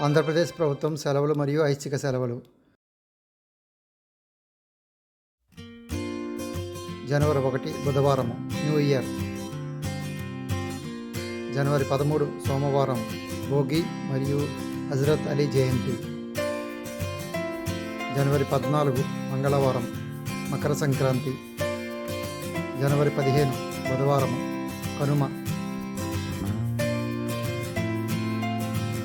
ఆంధ్రప్రదేశ్ ప్రభుత్వం సెలవులు మరియు ఐచ్ఛిక సెలవులు. జనవరి ఒకటి బుధవారము న్యూ ఇయర్. జనవరి పదమూడు సోమవారం భోగి మరియు హజరత్ అలీ జయంతి. జనవరి పద్నాలుగు మంగళవారం మకర సంక్రాంతి. జనవరి పదిహేను బుధవారం కనుమ.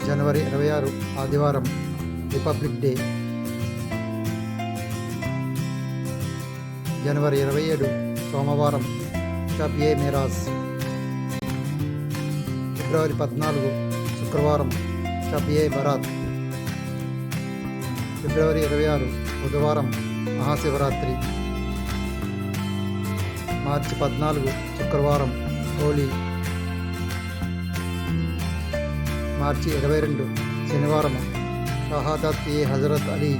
జనవరి ఇరవై ఆరు ఆదివారం రిపబ్లిక్ డే. జనవరి ఇరవై ఏడు సోమవారం షబ్ ఏ మిరాజ్. ఫిబ్రవరి పద్నాలుగు శుక్రవారం షబ్ ఏ బరాత్. ఫిబ్రవరి ఇరవై ఆరు బుధవారం మహాశివరాత్రి. మార్చి పద్నాలుగు శుక్రవారం హోలీ. మార్చి ఇరవై రెండు శనివారం షహాదత్ ఏ హజరత్ అలీ.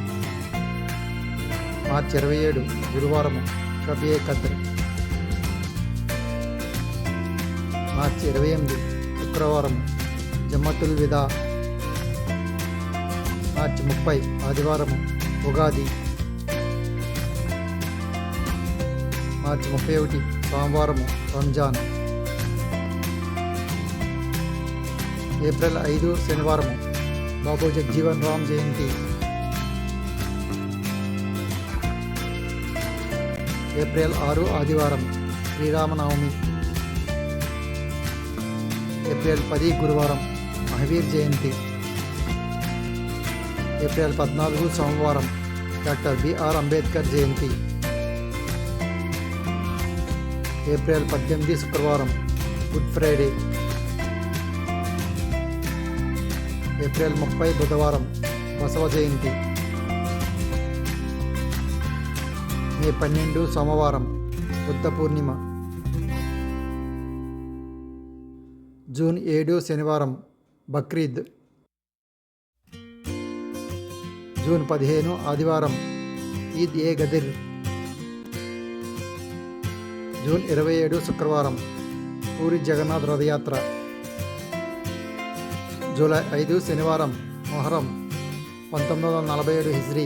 మార్చి ఇరవై ఏడు గురువారం షబే కద్ర్ మార్చి ఇరవై ఎనిమిది శుక్రవారం జమ్మతుల్ విదా. మార్చి ముప్పై ఆదివారం ఉగాది. మార్చి ముప్పై ఒకటి సోమవారం రంజాన్. ఏప్రిల్ ఐదు శనివారం బాబు జగ్జీవన్ రామ్ జయంతి. ఏప్రిల్ ఆరు ఆదివారం శ్రీరామనవమి. ఏప్రిల్ పది గురువారం మహావీర్ జయంతి. ఏప్రిల్ పద్నాలుగు సోమవారం డాక్టర్ బిఆర్ అంబేద్కర్ జయంతి. ఏప్రిల్ పద్దెనిమిది శుక్రవారం గుడ్ ఫ్రైడే. ఏప్రిల్ ముప్పై బుధవారం బసవ జయంతి. మే పన్నెండు సోమవారం బుద్ధ పూర్ణిమ. జూన్ ఏడు శనివారం బక్రీద్. జూన్ పదిహేను ఆదివారం ఈద్ ఏ గదిర్. జూన్ ఇరవై ఏడు శుక్రవారం పూరి జగన్నాథ్ రథయాత్ర. జూలై ఐదు శనివారం మొహరం పంతొమ్మిది వందల నలభై ఏడు హిజ్రీ.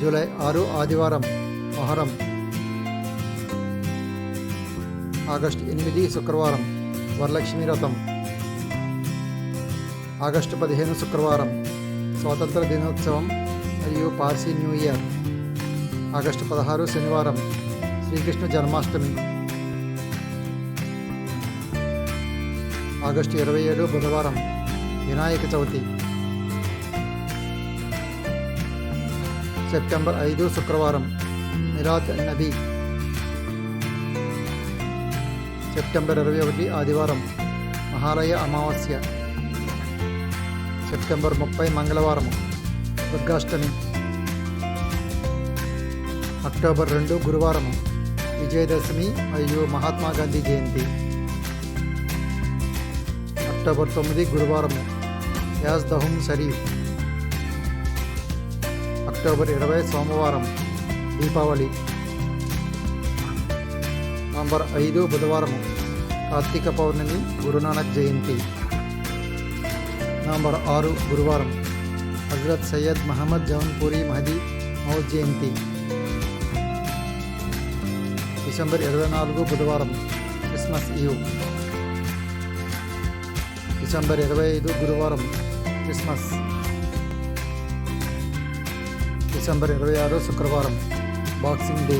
జూలై ఆరు ఆదివారం మొహరం ఆగస్టు ఎనిమిది శుక్రవారం వరలక్ష్మి రథం ఆగస్టు పదిహేను శుక్రవారం స్వాతంత్ర దినోత్సవం మరియు పార్సీ న్యూ ఇయర్. ఆగస్టు పదహారు శనివారం శ్రీకృష్ణ జన్మాష్టమి. ఆగస్టు ఇరవై ఏడు బుధవారం వినాయక చవితి. సెప్టెంబర్ ఐదు శుక్రవారం మిరాద్ నబీ. సెప్టెంబర్ ఇరవై ఒకటి ఆదివారం మహాలయ అమావాస్య. సెప్టెంబర్ ముప్పై మంగళవారం దుర్గాష్టమి. అక్టోబర్ రెండు గురువారం విజయదశమి మరియు మహాత్మా గాంధీ జయంతి. అక్టోబర్ తొమ్మిది గురువారం యాజ్ దహుం షరీఫ్ అక్టోబర్ ఇరవై సోమవారం దీపావళి. నవంబర్ ఐదు బుధవారం కార్తీక పౌర్ణమి గురునానక్ జయంతి. నవంబర్ ఆరు గురువారం హజరత్ సయ్యద్ మహమ్మద్ జౌన్పూరి మహదీ మౌద్ జయంతి. డిసెంబర్ ఇరవై నాలుగు బుధవారం క్రిస్మస్ ఈవ్. డిసెంబర్ ఇరవై ఐదు గురువారం క్రిస్మస్. డిసెంబర్ ఇరవై ఆరు శుక్రవారం బాక్సింగ్ డే